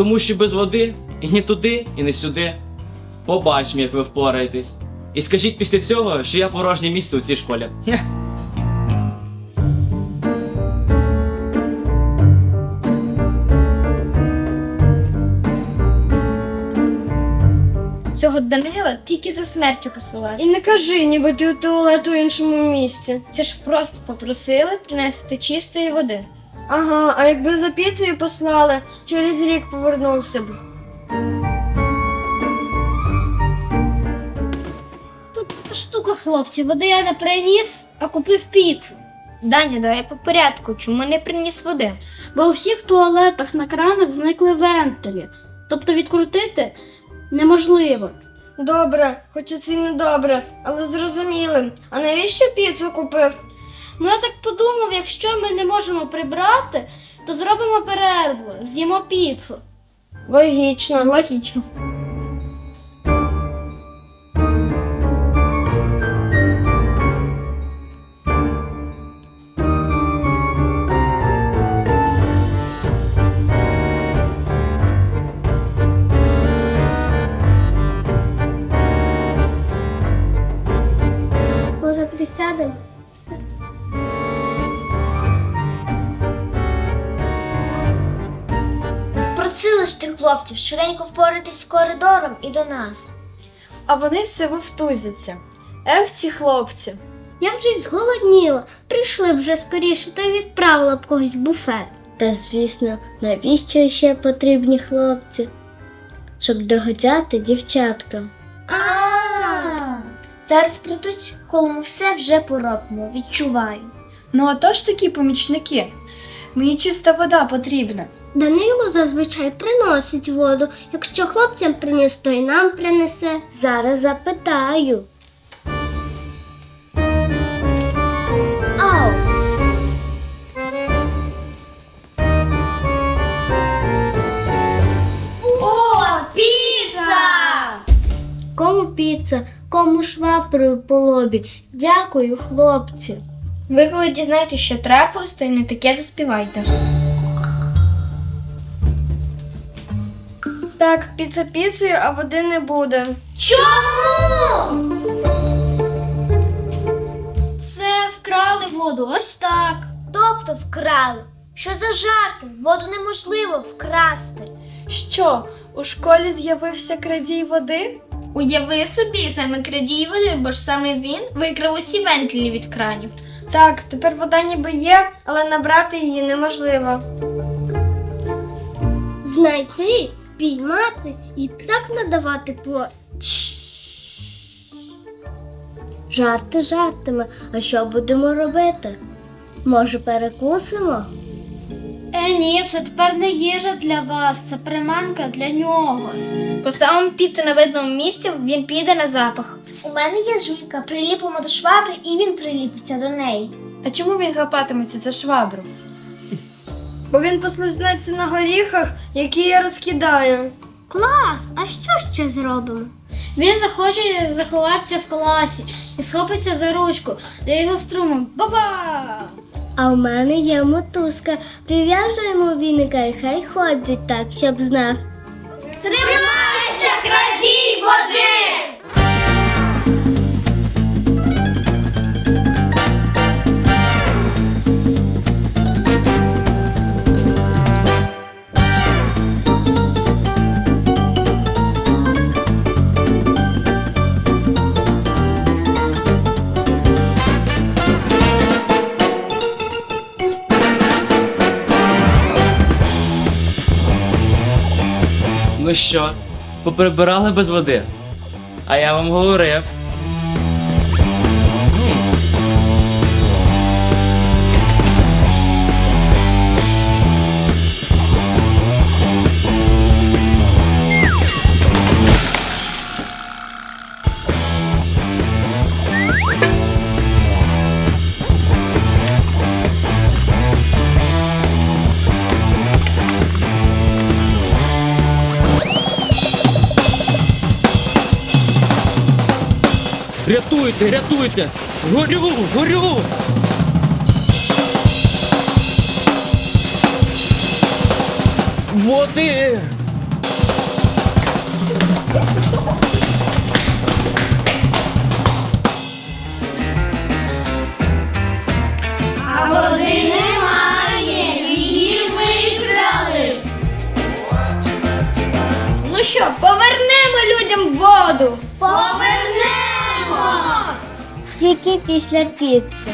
тому, що без води і ні туди, і не сюди. Побачимо, як ви впораєтесь. І скажіть після цього, що я порожнє місце у цій школі. Хе. Цього Данила тільки за смертю посилають. І не кажи, ніби ти у туалет у іншому місці. Це ж просто попросили принести чистої води. Ага, а якби за піцею послали, через рік повернувся б. Тут така штука, хлопці, води я не приніс, а купив піцу. Даня, давай по порядку, чому не приніс води? Бо у всіх туалетах на кранах зникли вентилі. Тобто відкрутити неможливо. Добре, хоча це не добре, але зрозуміли. А навіщо піцу купив? Ну я так подумав, якщо ми не можемо прибрати, то зробимо перерву, з'їмо піцу. Логічно. Логічно. Може, присядемо? Просили ж тих хлопців швиденько впоратись з коридором і до нас. А вони все вовтузяться. Ех, ці хлопці. Я вже й зголодніла. Прийшли б вже скоріше, то й відправила б когось в буфет. Та звісно, навіщо ще потрібні хлопці? Щоб догодяти дівчаткам. А Зараз прийдуть, коли ми все вже поробимо, відчуваю. Ну а то ж такі помічники. Мені чиста вода потрібна. Данило зазвичай приносить воду. Якщо хлопцям приніс, то й нам принесе. Зараз запитаю. Ау! О, піца! Кому піца, кому шваброю по лобі. Дякую, хлопці. Ви коли дізнаєтесь, що трапилось, то й не таке заспівайте. Так, піца піцею, а води не буде. Чому? Це вкрали воду, ось так. Тобто вкрали. Що за жарти? Воду неможливо вкрасти. Що, у школі з'явився крадій води? Уяви собі, саме крадій води, бо ж саме він викрав усі вентилі від кранів. Так, тепер вода ніби є, але набрати її неможливо. Знайти, спіймати і так надавати по. Жарти жартами. А що будемо робити? Може, перекусимо? Е, ні, це тепер не їжа для вас, це приманка для нього. Поставимо піцу на видному місці, він піде на запах. У мене є жуйка, приліпимо до швабри і він приліпиться до неї. А чому він хапатиметься за швабру? Бо він послизнеться на горіхах, які я розкидаю. Клас! А що ще зробимо? Він захоче заховатися в класі і схопиться за ручку, я його струмом. Баба! А в мене є мотузка. Прив'яжуємо віника і хай ходить так, щоб знав. Тримайся, крадій води! Ну що, поприбирали без води? А я вам говорив. Рятуйте, рятуйте! Горю, горю! Води! А води немає, її вибрали. Ну що, повернемо людям воду? Повернемо! Тільки після піци.